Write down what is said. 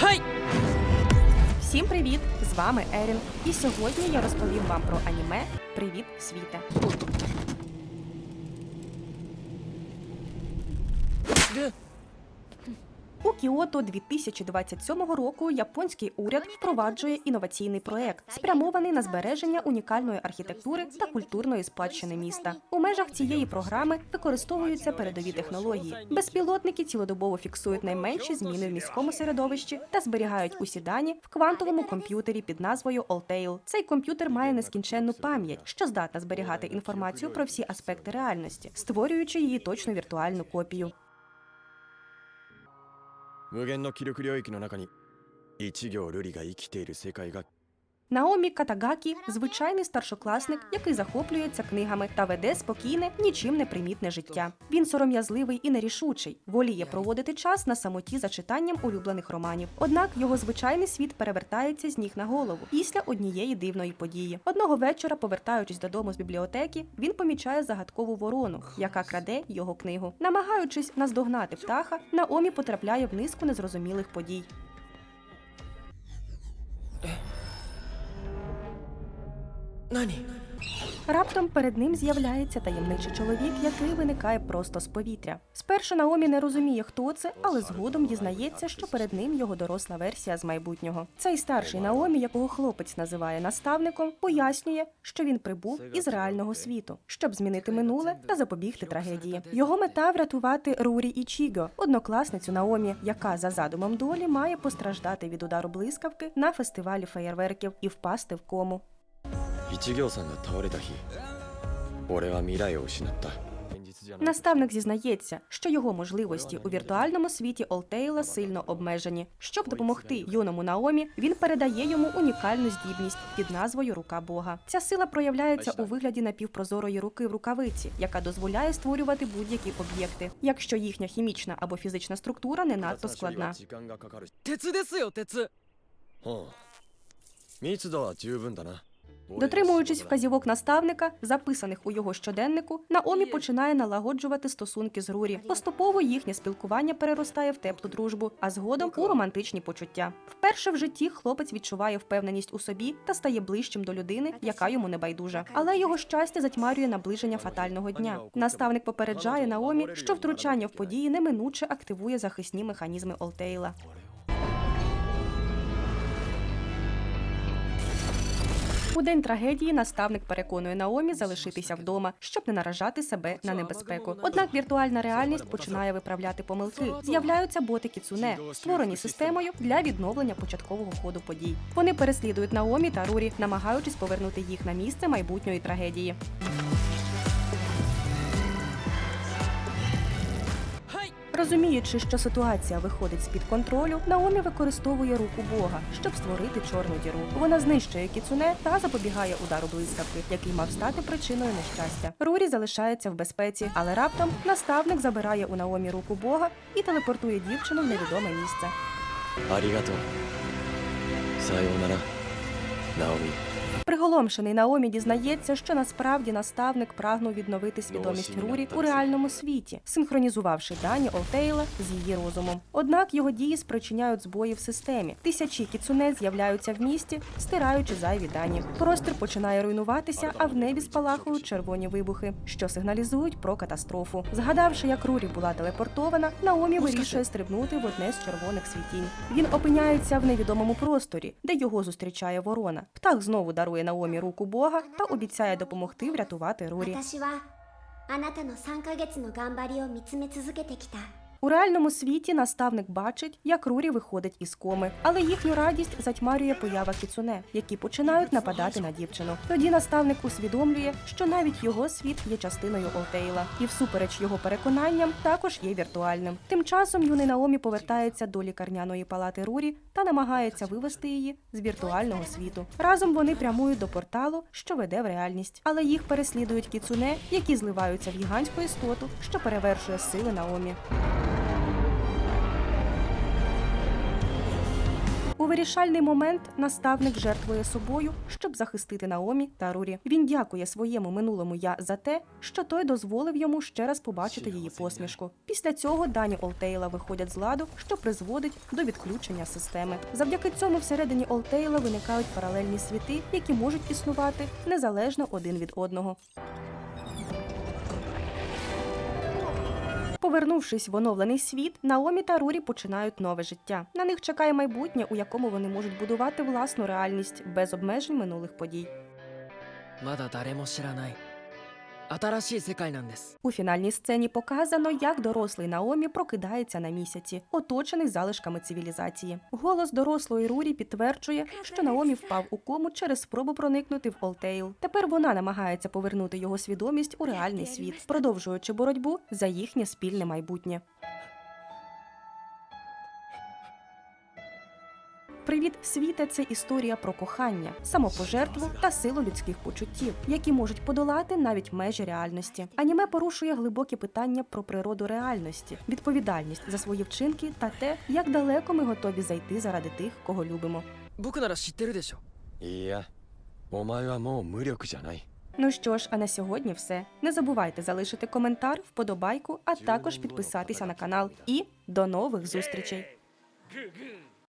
はい Всім привіт! З вами Ерін. І сьогодні я розповім вам про аніме Привіт, світе. У Кіото 2027 року японський уряд впроваджує інноваційний проект, спрямований на збереження унікальної архітектури та культурної спадщини міста. У межах цієї програми використовуються передові технології. Безпілотники цілодобово фіксують найменші зміни в міському середовищі та зберігають усі дані в квантовому комп'ютері під назвою Alltail. Цей комп'ютер має нескінченну пам'ять, що здатна зберігати інформацію про всі аспекти реальності, створюючи її точну віртуальну копію. 無限の気力領域の中に一行瑠璃が生きている世界が Наомі Катагакі звичайний старшокласник, який захоплюється книгами та веде спокійне, нічим не примітне життя. Він сором'язливий і нерішучий, воліє проводити час на самоті за читанням улюблених романів. Однак його звичайний світ перевертається з ніг на голову після однієї дивної події. Одного вечора, повертаючись додому з бібліотеки, він помічає загадкову ворону, яка краде його книгу. Намагаючись наздогнати птаха, Наомі потрапляє в низку незрозумілих подій. Раптом перед ним з'являється таємничий чоловік, який виникає просто з повітря. Спершу Наомі не розуміє, хто це, але згодом дізнається, що перед ним його доросла версія з майбутнього. Цей старший Наомі, якого хлопець називає наставником, пояснює, що він прибув із реального світу, щоб змінити минуле та запобігти трагедії. Його мета врятувати Рурі Ічіго, однокласницю Наомі, яка за задумом долі має постраждати від удару блискавки на фестивалі феєрверків і впасти в кому. 一行さんが倒れた日俺は未来を失った現実じゃない Наставник зізнається, що його можливості у віртуальному світі Олтейла сильно обмежені. Щоб допомогти юному Наомі, він передає йому унікальну здібність під назвою Рука Бога. Ця сила проявляється у вигляді напівпрозорої руки в рукавиці, яка дозволяє створювати будь-які об'єкти, якщо їхня хімічна або фізична структура не надто 技処理は складна. 時間がかかるし鉄ですよ鉄うん密度は十分だな Дотримуючись вказівок наставника, записаних у його щоденнику, Наомі починає налагоджувати стосунки з Рурі. Поступово їхнє спілкування переростає в теплу дружбу, а згодом у романтичні почуття. Вперше в житті хлопець відчуває впевненість у собі та стає ближчим до людини, яка йому не байдужа. Але його щастя затьмарює наближення фатального дня. Наставник попереджає Наомі, що втручання в події неминуче активує захисні механізми Олтейла. У день трагедії наставник переконує Наомі залишитися вдома, щоб не наражати себе на небезпеку. Однак віртуальна реальність починає виправляти помилки. З'являються боти Кіцуне, створені системою для відновлення початкового ходу подій. Вони переслідують Наомі та Рурі, намагаючись повернути їх на місце майбутньої трагедії. Розуміючи, що ситуація виходить з під контролю, Наомі використовує руку Бога, щоб створити чорну діру. Вона знищує кіцуне та запобігає удару блискавки, який мав стати причиною нещастя. Рурі залишається в безпеці, але раптом наставник забирає у Наомі руку Бога і телепортує дівчину в невідоме місце. Арігато. Сайонара. Наомі. Приголомшений Наомі дізнається, що насправді наставник прагнув відновити свідомість Рурі у реальному світі, синхронізувавши дані Олтейла з її розумом. Однак його дії спричиняють збої в системі. Тисячі кіцуне з'являються в місті, стираючи зайві дані. Простір починає руйнуватися, а в небі спалахують червоні вибухи, що сигналізують про катастрофу. Згадавши, як Рурі була телепортована, Наомі ну, вирішує стрибнути в одне з червоних світінь. Він опиняється в невідомому просторі, де його зустрічає ворона. Птах знову дарує Наомі руку Бога та обіцяє допомогти врятувати Рурі. У реальному світі наставник бачить, як Рурі виходить із коми, але їхню радість затьмарює поява кіцуне, які починають нападати на дівчину. Тоді наставник усвідомлює, що навіть його світ є частиною Олтейла, і всупереч його переконанням також є віртуальним. Тим часом юний Наомі повертається до лікарняної палати Рурі та намагається вивести її з віртуального світу. Разом вони прямують до порталу, що веде в реальність, але їх переслідують кіцуне, які зливаються в гігантську істоту, що перевершує сили Наомі. У вирішальний момент наставник жертвує собою, щоб захистити Наомі та Рурі. Він дякує своєму минулому я за те, що той дозволив йому ще раз побачити її посмішку. Після цього дані Олтейла виходять з ладу, що призводить до відключення системи. Завдяки цьому всередині Олтейла виникають паралельні світи, які можуть існувати незалежно один від одного. Повернувшись в оновлений світ, Наомі та Рурі починають нове життя. На них чекає майбутнє, у якому вони можуть будувати власну реальність без обмежень минулих подій. まだ誰も知らない у фінальній сцені показано, як дорослий Наомі прокидається на місяці, оточений залишками цивілізації. Голос дорослої Рурі підтверджує, що Наомі впав у кому через спробу проникнути в Олтейл. Тепер вона намагається повернути його свідомість у реальний світ, продовжуючи боротьбу за їхнє спільне майбутнє. Привіт світа це історія про кохання, самопожертву та силу людських почуттів, які можуть подолати навіть межі реальності. Аніме порушує глибокі питання про природу реальності, відповідальність за свої вчинки та те, як далеко ми готові зайти заради тих, кого любимо. Ну що ж, а на сьогодні все. Не забувайте залишити коментар, вподобайку, а також підписатися на канал. І до нових зустрічей.